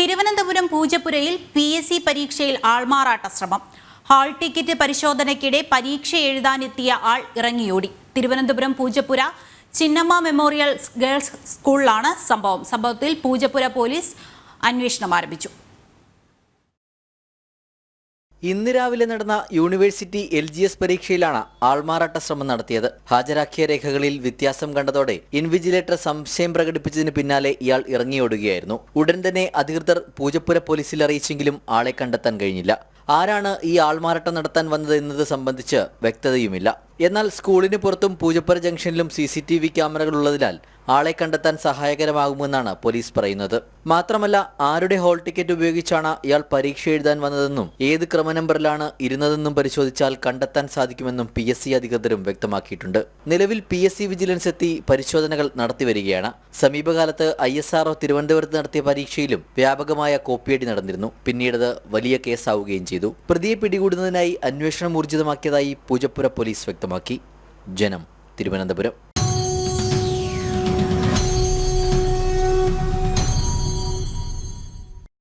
തിരുവനന്തപുരം പൂജപ്പുരയിൽ P S C പരീക്ഷയിൽ ആൾമാറാട്ട ശ്രമം. ഹാൾ ടിക്കറ്റ് പരിശോധനയ്ക്കിടെ പരീക്ഷ എഴുതാനെത്തിയ ആൾ ഇറങ്ങിയോടി. തിരുവനന്തപുരം പൂജപ്പുര ചിന്നമ്മ മെമ്മോറിയൽ ഗേൾസ് സ്കൂളിലാണ് സംഭവം. സംഭവത്തിൽ പൂജപ്പുര പോലീസ് അന്വേഷണം ആരംഭിച്ചു. ഇന്ന് രാവിലെ നടന്ന യൂണിവേഴ്സിറ്റി എൽ ജി എസ് പരീക്ഷയിലാണ് ആൾമാറാട്ട ശ്രമം നടത്തിയത്. ഹാജരാക്കിയ രേഖകളിൽ വ്യത്യാസം കണ്ടതോടെ ഇൻവിജിലേറ്റർ സംശയം പ്രകടിപ്പിച്ചതിന് പിന്നാലെ ഇയാൾ ഇറങ്ങിയോടുകയായിരുന്നു. ഉടൻ തന്നെ അധികൃതർ പൂജപ്പുര പോലീസിൽ അറിയിച്ചെങ്കിലും ആളെ കണ്ടെത്താൻ കഴിഞ്ഞില്ല. ആരാണ് ഈ ആൾമാറാട്ടം നടത്താൻ വന്നത് എന്നത് സംബന്ധിച്ച് വ്യക്തതയുമില്ല. എന്നാൽ സ്കൂളിന് പുറത്തും പൂജപ്പുര ജംഗ്ഷനിലും സി സി ടി വി ക്യാമറകൾ ഉള്ളതിനാൽ ആളെ കണ്ടെത്താൻ സഹായകരമാകുമെന്നാണ് പോലീസ് പറയുന്നത്. മാത്രമല്ല ആരുടെ ഹോൾ ടിക്കറ്റ് ഉപയോഗിച്ചാണ് ഇയാൾ പരീക്ഷ എഴുതാൻ വന്നതെന്നും ഏത് ക്രമനമ്പറിലാണ് ഇരുന്നതെന്നും പരിശോധിച്ചാൽ കണ്ടെത്താൻ സാധിക്കുമെന്നും പി എസ് സി അധികൃതരും വ്യക്തമാക്കിയിട്ടുണ്ട്. നിലവിൽ പി എസ് സി വിജിലൻസ് എത്തി പരിശോധനകൾ നടത്തിവരികയാണ്. സമീപകാലത്ത് ഐ എസ് ആർഒ തിരുവനന്തപുരത്ത് നടത്തിയ പരീക്ഷയിലും വ്യാപകമായ കോപ്പിയടി നടന്നിരുന്നു. പിന്നീട് വലിയ കേസാവുകയും ചെയ്തു. പ്രതിയെ പിടികൂടുന്നതിനായി അന്വേഷണം ഊർജിതമാക്കിയതായി പൂജപ്പുര പോലീസ് വ്യക്തമാക്കി. ജനം തിരുവനന്തപുരം.